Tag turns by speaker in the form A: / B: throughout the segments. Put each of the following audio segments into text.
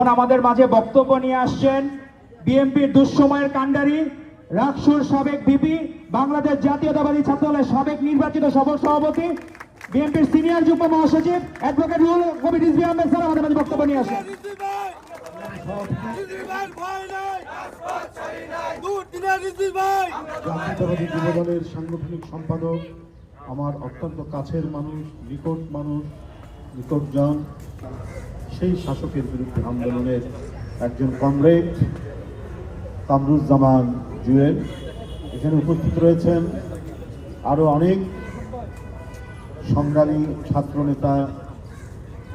A: এখন আমাদের মাঝে বক্তব্য নিয়ে আসছেন বিএনপির দুঃসময়ের কাণ্ডারি, রাকসুর সাবেক ভিপি, বাংলাদেশ জাতীয়তাবাদী ছাত্রদলের সাবেক নির্বাচিত সফল সভাপতি, বিএনপির সিনিয়র যুগ্ম মহাসচিব, অ্যাডভোকেট রুহুল কবির রিজভী আহমেদ স্যার আমাদের মাঝে বক্তব্য নিয়ে আসেন।
B: আমার অত্যন্ত কাছের মানুষ, নিকট মানুষ নিকটজন সেই শাসকের বিরুদ্ধে আন্দোলনের একজন কমরেড কামরুজ্জামান জুয়েল। এখানে উপস্থিত রয়েছেন আরও অনেক সংগ্রামী ছাত্র নেতা,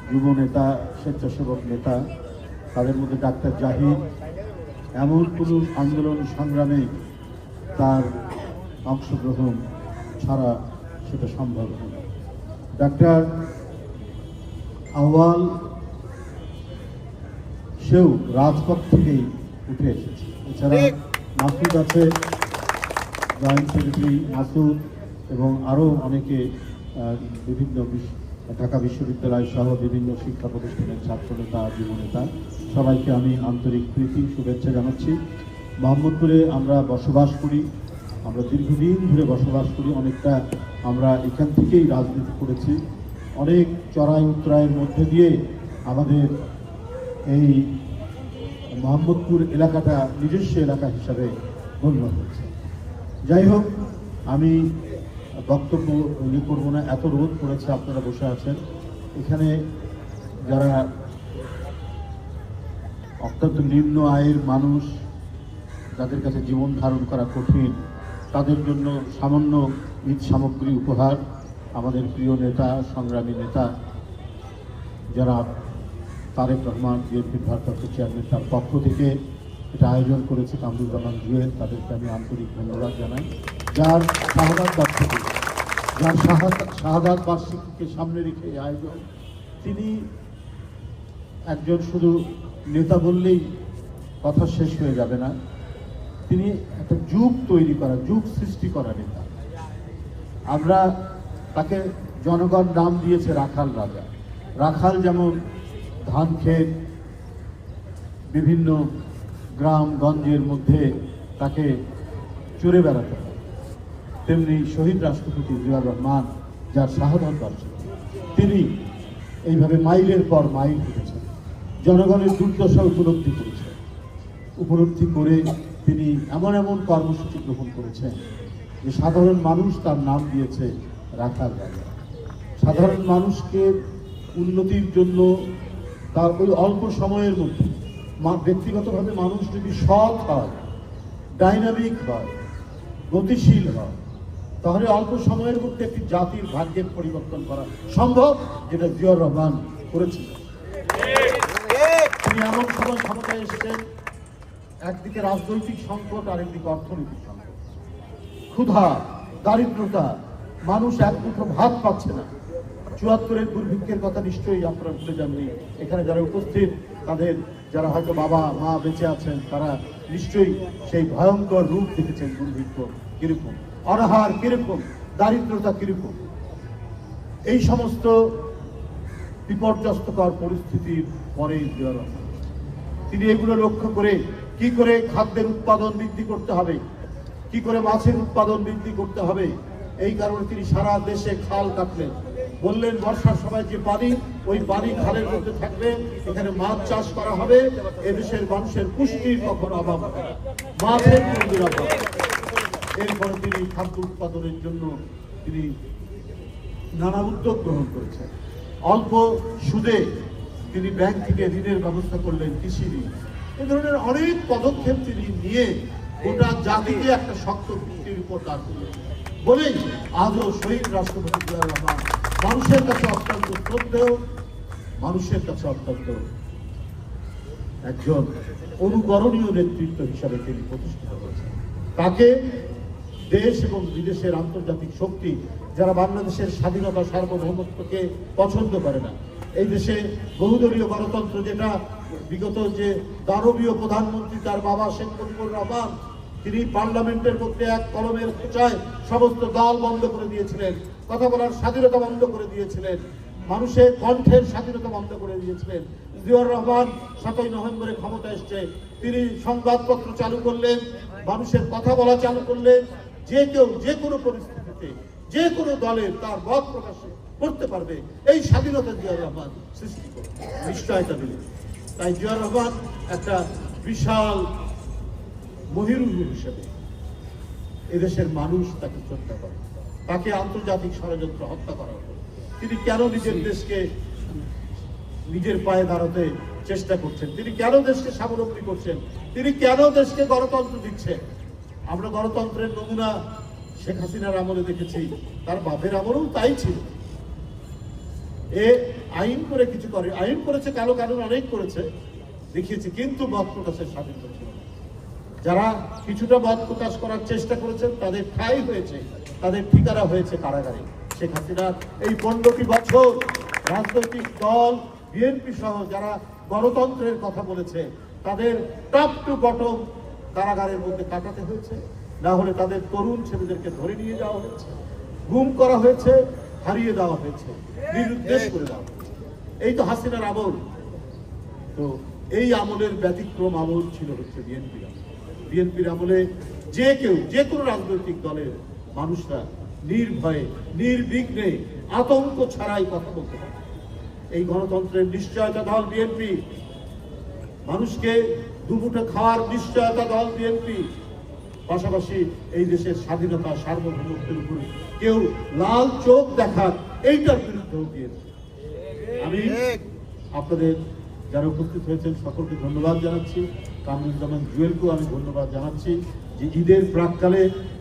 B: যুব নেতা, স্বেচ্ছাসেবক নেতা, তাদের মধ্যে ডাক্তার জাহিদ। এমন কোনো আন্দোলন সংগ্রামে তার অংশগ্রহণ ছাড়া সেটা সম্ভব ডাক্তার আহ্বাল সেও রাজপথ থেকেই উঠে এসেছে। এছাড়া মাসুদ আছে জয়েন্ট সেক্রেটারি মাসুদ এবং আরও অনেকে বিভিন্ন ঢাকা বিশ্ববিদ্যালয় সহ বিভিন্ন শিক্ষা প্রতিষ্ঠানের ছাত্র নেতা যুব নেতা সবাইকে আমি আন্তরিক প্রীতি শুভেচ্ছা জানাচ্ছি। মোহাম্মদপুরে আমরা বসবাস করি আমরা দীর্ঘদিন ধরে বসবাস করি অনেকটা আমরা এখান থেকেই রাজনীতি করেছি। অনেক চড়াই উত্তরায়ের মধ্যে দিয়ে আমাদের এই মোহাম্মদপুর এলাকাটা নিজস্ব এলাকা হিসাবে গণ্য হয়েছে যাই হোক, আমি বক্তব্য ইয়ে করব না, এত রোধ পড়েছে, আপনারা বসে আছেন। এখানে যারা অত্যন্ত নিম্ন আয়ের মানুষ যাদের কাছে জীবন ধারণ করা কঠিন, তাদের জন্য সামান্য ঈদ সামগ্রী উপহার। আমাদের প্রিয় নেতা, সংগ্রামী নেতা, যারা তারেক রহমান বিএনপির ভারপ্রাপ্ত চেয়ারম্যান তার পক্ষ থেকে এটা আয়োজন করেছে কামরুজ্জামান জুয়েল, তাদেরকে আমি আন্তরিক ধন্যবাদ জানাই। যার শাহাদাত বার্ষিকী, যার শাহাদাত বার্ষিকীকে সামনে রেখে এই আয়োজন, তিনি একজন শুধু নেতা বললেই কথা শেষ হয়ে যাবে না, তিনি একটা যুগ তৈরি করা, যুগ সৃষ্টি করা নেতা। আমরা তাকে জনগণ নাম দিয়েছে রাখাল রাজা। রাখাল যেমন ধান ক্ষেত বিভিন্ন গ্রাম গঞ্জের মধ্যে তাকে চড়ে বেড়াতে হয়। তেমনি শহীদ রাষ্ট্রপতি জিয়া রহমান, যার শাহাদত বার্ষিকী, তিনি এইভাবে মাইলের পর মাইল হেঁটেছেন জনগণের দুর্দশা উপলব্ধি করেছেন। উপলব্ধি করে তিনি এমন এমন কর্মসূচি গ্রহণ করেছেন যে সাধারণ মানুষ তার নাম দিয়েছে রাখাল রাজা সাধারণ মানুষকে উন্নতির জন্য তার ওই অল্প সময়ের মধ্যে ব্যক্তিগতভাবে মানুষ যদি সৎ হয়, ডাইনামিক হয়, গতিশীল হয়। তাহলে অল্প সময়ের মধ্যে একটি জাতির ভাগ্যের পরিবর্তন করা সম্ভব, যেটা জিয়র রহমান করেছিলেন তিনি এমন সময় ক্ষমতায় এসেছেন, একদিকে রাজনৈতিক সংকট আর একদিকে অর্থনৈতিক সংকট। ক্ষুধা, দারিদ্রতা, মানুষ এক মুঠো ভাত পাচ্ছে না। চুয়াত্তরের দুর্ভিক্ষের কথা নিশ্চয়ই আপনারা ভুলে যাননি। এখানে যারা উপস্থিত, তাদের যারা হয়তো বাবা, মা বেঁচে আছেন, তারা নিশ্চয়ই সেই ভয়ঙ্কর রূপ দেখেছেন দুর্ভিক্ষ কীরকম, অনাহার কীরকম, দারিদ্রতা কীরকম। এই সমস্ত বিপর্যস্তকর পরিস্থিতির পরে তিনি এগুলো লক্ষ্য করে কি করে খাদ্যের উৎপাদন বৃদ্ধি করতে হবে? কি করে মাছের উৎপাদন বৃদ্ধি করতে হবে? এই কারণে তিনি সারা দেশে খাল কাটলেন। বললেন, বর্ষার সময় যে পানি ওই পানি খালের মধ্যে থাকবে এখানে মাছ চাষ করা হবে। এদেশের মানুষের পুষ্টির কখনো অভাব হবে। মাছের কোনো নিরাপদ এরপরে তিনি খাদ্য উৎপাদনের জন্য তিনি নানা উদ্যোগ গ্রহণ করেছেন। অল্প সুদে তিনি ব্যাংক থেকে ঋণের ব্যবস্থা করলেন, কৃষি ঋণ। এ ধরনের অনেক পদক্ষেপ তিনি নিয়ে গোটা জাতিকে একটা শক্ত ভিত্তির উপর দাঁড় করলেন বলেই আজও শহীদ রাষ্ট্রপতি জিয়া রহমান মানুষের কাছে অত্যন্ত শ্রদ্ধেয়, মানুষের কাছে অত্যন্ত একজন অনুকরণীয় নেতৃত্ব হিসাবে তিনি প্রতিষ্ঠিত হয়েছেন। তাকে দেশ এবং বিদেশের আন্তর্জাতিক শক্তি, যারা বাংলাদেশের স্বাধীনতা, সার্বভৌমত্বকে পছন্দ করে না, এই দেশে বহুদলীয় গণতন্ত্র যেটা, বিগত যে দানবীয় প্রধানমন্ত্রী তার বাবা শেখ মুজিবুর রহমান তিনি পার্লামেন্টের মধ্যে এক কলমের খোঁচায় সমস্ত দল বন্ধ করে দিয়েছিলেন। কথা বলার স্বাধীনতা বন্ধ করে দিয়েছিলেন। মানুষের কণ্ঠের স্বাধীনতা বন্ধ করে দিয়েছিলেন। জিয়াউর রহমান সাতই নভেম্বরে ক্ষমতা এসছে। তিনি সংবাদপত্র চালু করলেন, মানুষের কথা বলা চালু করলেন। যে কেউ যে কোনো পরিস্থিতিতে, যে কোনো দলের তার মত প্রকাশ করতে পারবে। এই স্বাধীনতা জিয়াউর রহমান সৃষ্টি করে নিশ্চয়তা দিলেন তাই জিয়াউর রহমান একটা বিশাল মহিরুহ হিসেবে এদেশের মানুষ তাকে শ্রদ্ধা করে। তাকে আন্তর্জাতিক ষড়যন্ত্র হত্যা করা হলো। তিনি কেন নিজের দেশকে নিজের পায়ে দাঁড়াতে চেষ্টা করছেন? তিনি কেন দেশকে স্বাবলম্বী করছেন? তিনি কেন দেশকে গণতন্ত্র দিচ্ছেন? আমরা গণতন্ত্রের নমুনা শেখ হাসিনার আমলে দেখেছি। তার বাপের আমলেও তাই ছিল। এ আইন করে কিছু করে আইন করেছে কালো কানুন অনেক করেছে দেখিয়েছে কিন্তু মত প্রকাশের স্বাধীনতা ছিল। যারা কিছুটা মত প্রকাশ করার চেষ্টা করেছেন, তাদের ঠাই হয়েছে, তাদের ঠিকানা হয়েছে কারাগারে। শেখ হাসিনার এই পনেরোটি বছর রাজনৈতিক দল বিএনপি সহ যারা গণতন্ত্রের কথা বলেছে, তাদের টপ টু বটম কারাগারের মধ্যে কাটাতে হয়েছে। না হলে তাদের তরুণ ছেলেদেরকে ধরে নিয়ে যাওয়া হয়েছে, গুম করা হয়েছে, হারিয়ে দেওয়া হয়েছে, নিরুদ্দেশ করে দেওয়া হয়েছে। এই তো হাসিনার আমল। তো এই আমলের ব্যতিক্রম আমল ছিল হচ্ছে বিএনপির আমল বিএনপির আমলে যে কেউ যে কোনো রাজনৈতিক দলের মানুষরা নির্ভয়ে নির্বিঘ্নে আতঙ্ক ছাড়াই কথা বলতে পারে। এই গণতন্ত্রের নিশ্চয়তা দল বিএনপি। মানুষকে দুমুঠো খাওয়ার নিশ্চয়তা দল বিএনপি। পাশাপাশি এই দেশের স্বাধীনতা সার্বভৌমত্বের উপরে কেউ লাল চোখ দেখার এইটার বিরুদ্ধেও বিএনপি। আমি আপনাদের যারা উপস্থিত হয়েছেন সকলকে ধন্যবাদ জানাচ্ছি। কামরুজ্জামান জুয়েলকেও আমি ধন্যবাদ জানাচ্ছি যে ঈদের প্রাককালে